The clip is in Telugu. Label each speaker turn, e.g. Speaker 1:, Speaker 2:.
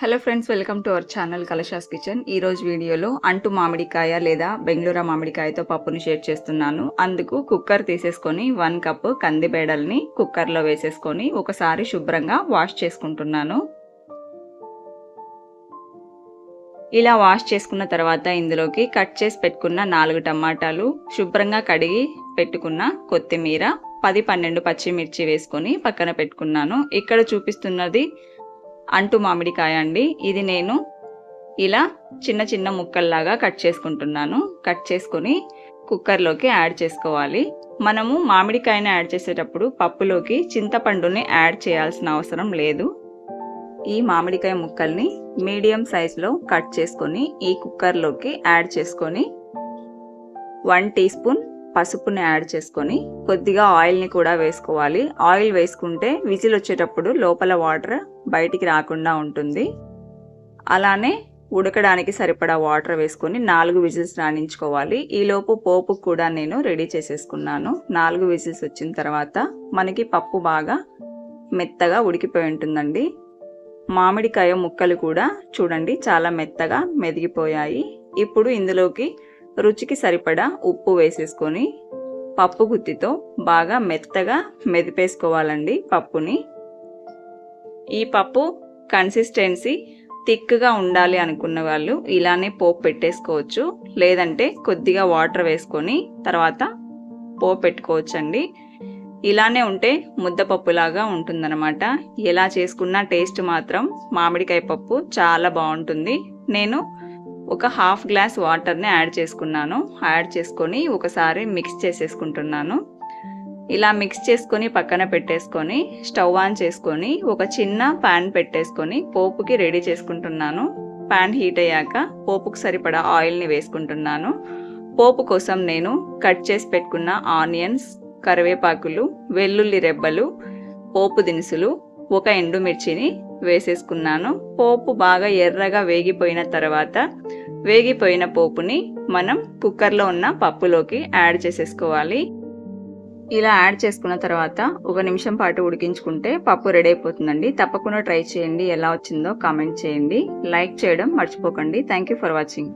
Speaker 1: Hello friends welcome to our channel Kalasha's kitchen ఈ రోజు వీడియోలో అంటు మామిడికాయ లేదా బెంగళూరు మామిడికాయతో పప్పుని షేర్ చేస్తున్నాను. అందుకు కుక్కర్ తీసేసుకొని వన్ కప్ కందిబేడల్ని కుక్కర్లో వేసేసుకొని ఒకసారి శుభ్రంగా వాష్ చేసుకుంటున్నాను. ఇలా వాష్ చేసుకున్న తర్వాత ఇందులోకి కట్ చేసి పెట్టుకున్న నాలుగు టమాటాలు శుభ్రంగా కడిగి పెట్టుకున్న కొత్తిమీర పది పన్నెండు పచ్చిమిర్చి వేసుకొని పక్కన పెట్టుకున్నాను. ఇక్కడ చూపిస్తున్నది అంటు మామిడికాయ అండి. ఇది నేను ఇలా చిన్న చిన్న ముక్కల్లాగా కట్ చేసుకుంటున్నాను. కట్ చేసుకొని కుక్కర్లోకి యాడ్ చేసుకోవాలి. మనము మామిడికాయని యాడ్ చేసేటప్పుడు పప్పులోకి చింతపండుని యాడ్ చేయాల్సిన అవసరం లేదు. ఈ మామిడికాయ ముక్కల్ని మీడియం సైజులో కట్ చేసుకొని ఈ కుక్కర్లోకి యాడ్ చేసుకొని వన్ టీ స్పూన్ పసుపుని యాడ్ చేసుకొని కొద్దిగా ఆయిల్ని కూడా వేసుకోవాలి. ఆయిల్ వేసుకుంటే విజిల్ వచ్చేటప్పుడు లోపల వాటర్ బయటికి రాకుండా ఉంటుంది. అలానే ఉడకడానికి సరిపడా వాటర్ వేసుకొని నాలుగు విజిల్స్ రాణించుకోవాలి. ఈలోపు పోపు కూడా నేను రెడీ చేసేసుకున్నాను. నాలుగు విజిల్స్ వచ్చిన తర్వాత మనకి పప్పు బాగా మెత్తగా ఉడికిపోయి ఉంటుందండి. మామిడికాయ ముక్కలు కూడా చూడండి చాలా మెత్తగా మెదిగిపోయాయి. ఇప్పుడు ఇందులోకి రుచికి సరిపడా ఉప్పు వేసేసుకొని పప్పు గుత్తితో బాగా మెత్తగా మెదిపేసుకోవాలండి పప్పుని. ఈ పప్పు కన్సిస్టెన్సీ థిక్గా ఉండాలి అనుకున్న వాళ్ళు ఇలానే పోపు పెట్టేసుకోవచ్చు. లేదంటే కొద్దిగా వాటర్ వేసుకొని తర్వాత పోపు పెట్టుకోవచ్చండి. ఇలానే ఉంటే ముద్దపప్పులాగా ఉంటుందన్నమాట. ఎలా చేసుకున్నా టేస్ట్ మాత్రం మామిడికాయ పప్పు చాలా బాగుంటుంది. నేను ఒక హాఫ్ గ్లాస్ వాటర్ని యాడ్ చేసుకున్నాను. యాడ్ చేసుకొని ఒకసారి మిక్స్ చేసేసుకుంటున్నాను. ఇలా మిక్స్ చేసుకొని పక్కన పెట్టేసుకొని స్టవ్ ఆన్ చేసుకొని ఒక చిన్న ప్యాన్ పెట్టేసుకొని పోపుకి రెడీ చేసుకుంటున్నాను. ప్యాన్ హీట్ అయ్యాక పోపుకు సరిపడా ఆయిల్ని వేసుకుంటున్నాను. పోపు కోసం నేను కట్ చేసి పెట్టుకున్న ఆనియన్స్ కరివేపాకులు వెల్లుల్లి రెబ్బలు పోపు దినుసులు ఒక ఎండుమిర్చిని వేసేసుకున్నాను. పోపు బాగా ఎర్రగా వేగిపోయిన తర్వాత వేగిపోయిన పోపుని మనం కుక్కర్లో ఉన్న పప్పులోకి యాడ్ చేసేసుకోవాలి. ఇలా యాడ్ చేసుకున్న తర్వాత ఒక నిమిషం పాటు ఉడికించుకుంటే పప్పు రెడీ అయిపోతుందండి. తప్పకుండా ట్రై చేయండి. ఎలా వచ్చిందో కామెంట్ చేయండి. లైక్ చేయడం మర్చిపోకండి. Thank you for watching